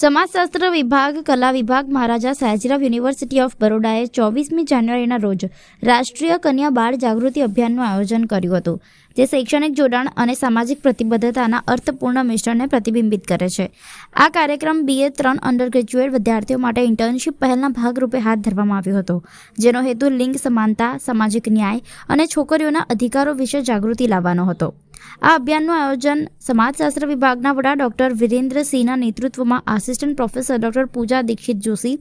સમાજશાસ્ત્ર વિભાગ, કલા વિભાગ, મહારાજા સયાજીરાવ યુનિવર્સિટી ઓફ બરોડાએ ચોવીસમી જાન્યુઆરીના રોજ રાષ્ટ્રીય કન્યા બાળ જાગૃતિ અભિયાનનું આયોજન કર્યું હતું, જે શૈક્ષણિક જોડાણ અને સામાજિક પ્રતિબદ્ધતાના અર્થપૂર્ણ મિશ્રણને પ્રતિબિંબિત કરે છે. આ કાર્યક્રમ બીએ ત્રણ અંડર ગ્રેજ્યુએટ વિદ્યાર્થીઓ માટે ઇન્ટર્નશીપ પહેલના ભાગરૂપે હાથ ધરવામાં આવ્યો હતો, જેનો હેતુ લિંગ સમાનતા, સામાજિક ન્યાય અને છોકરીઓના અધિકારો વિશે જાગૃતિ લાવવાનો હતો. આ અભિયાનનું આયોજન સમાજશાસ્ત્ર વિભાગના વડા ડોક્ટર વિરેન્દ્રસિંહના નેતૃત્વમાં assistant professor doctor Pooja Dixit Joshi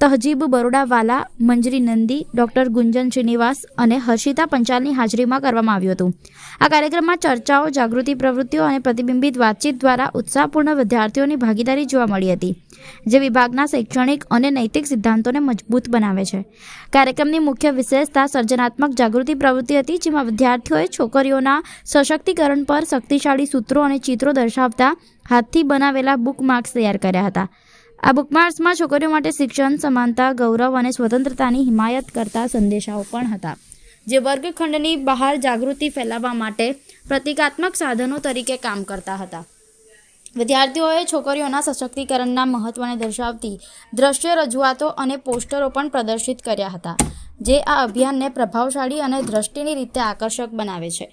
Tahzeeb Barodawala, Manjari Nandi, doctor Gunjan Shrinivas અને હર્ષિતા પંચાલની હાજરીમાં કરવામાં આવ્યું હતું. આ કાર્યક્રમમાં ચર્ચાઓ, જાગૃતિ પ્રવૃત્તિઓ અને પ્રતિબિંબિત વાતચીત દ્વારા ઉત્સાહપૂર્ણ વિદ્યાર્થીઓની ભાગીદારી જોવા મળી હતી, જે વિભાગના શૈક્ષણિક અને નૈતિક સિદ્ધાંતોને મજબૂત બનાવે છે. કાર્યક્રમની મુખ્ય વિશેષતા સર્જનાત્મક જાગૃતિ પ્રવૃત્તિ હતી, જેમાં વિદ્યાર્થીઓએ છોકરીઓના સશક્તિકરણ પર શક્તિશાળી સૂત્રો અને ચિત્રો દર્શાવતા હાથથી બનાવેલા બુક માર્ક્સ તૈયાર કર્યા હતા. આ બુકમાર્ક્સમાં છોકરીઓ માટે શિક્ષણ, સમાનતા, ગૌરવ અને સ્વતંત્રતાની હિમાયત કરતા સંદેશાઓ પણ હતા. જે વર્ગખંડની બહાર જાગૃતિ ફેલાવવા માટે પ્રતિકાત્મક સાધનો તરીકે કામ કરતા હતા. વિદ્યાર્થીઓએ છોકરીઓના સશક્તિકરણના મહત્વને દર્શાવતી દ્રશ્ય રજૂઆતો અને પોસ્ટરો પણ પ્રદર્શિત કર્યા હતા, જે આ અભિયાનને પ્રભાવશાળી અને દ્રષ્ટિની રીતે આકર્ષક બનાવે છે.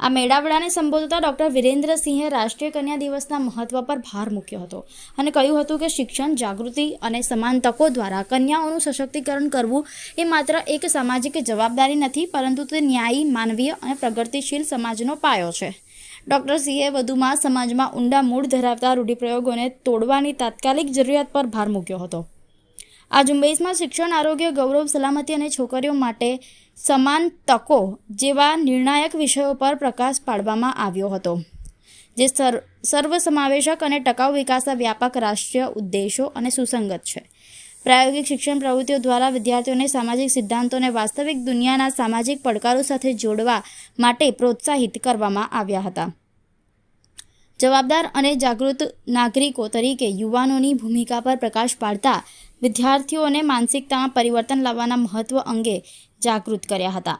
આ મેળાવડાને સંબોધતા ડૉક્ટર વિરેન્દ્રસિંહે રાષ્ટ્રીય કન્યા દિવસના મહત્વ પર ભાર મૂક્યો હતો અને કહ્યું હતું કે શિક્ષણ, જાગૃતિ અને સમાન તકો દ્વારા કન્યાઓનું સશક્તિકરણ કરવું એ માત્ર એક સામાજિક જવાબદારી નથી, પરંતુ તે ન્યાયી, માનવીય અને પ્રગતિશીલ સમાજનો પાયો છે. ડૉક્ટર સિંહે વધુમાં સમાજમાં ઊંડા મૂળ ધરાવતા રૂઢિપ્રયોગોને તોડવાની તાત્કાલિક જરૂરિયાત પર ભાર મૂક્યો હતો. આ ઝુંબેશમાં શિક્ષણ, આરોગ્ય, ગૌરવ, સલામતી અને છોકરીઓ માટે સમાન તકો જેવા નિર્ણાયક વિષયો પર પ્રકાશ પાડવામાં આવ્યો હતો, જે સર્વ સર્વસમાવેશક અને ટકાઉ વિકાસના વ્યાપક રાષ્ટ્રીય ઉદ્દેશો અને સુસંગત છે. પ્રાયોગિક શિક્ષણ પ્રવૃત્તિઓ દ્વારા વિદ્યાર્થીઓને સામાજિક સિદ્ધાંતોને વાસ્તવિક દુનિયાના સામાજિક પડકારો સાથે જોડવા માટે પ્રોત્સાહિત કરવામાં આવ્યા હતા. જવાબદાર અને જાગૃત નાગરિકો તરીકે યુવાનોની ભૂમિકા પર પ્રકાશ પાડતા વિદ્યાર્થીઓને માનસિકતામાં પરિવર્તન લાવવાના મહત્વ અંગે જાગૃત કર્યા હતા.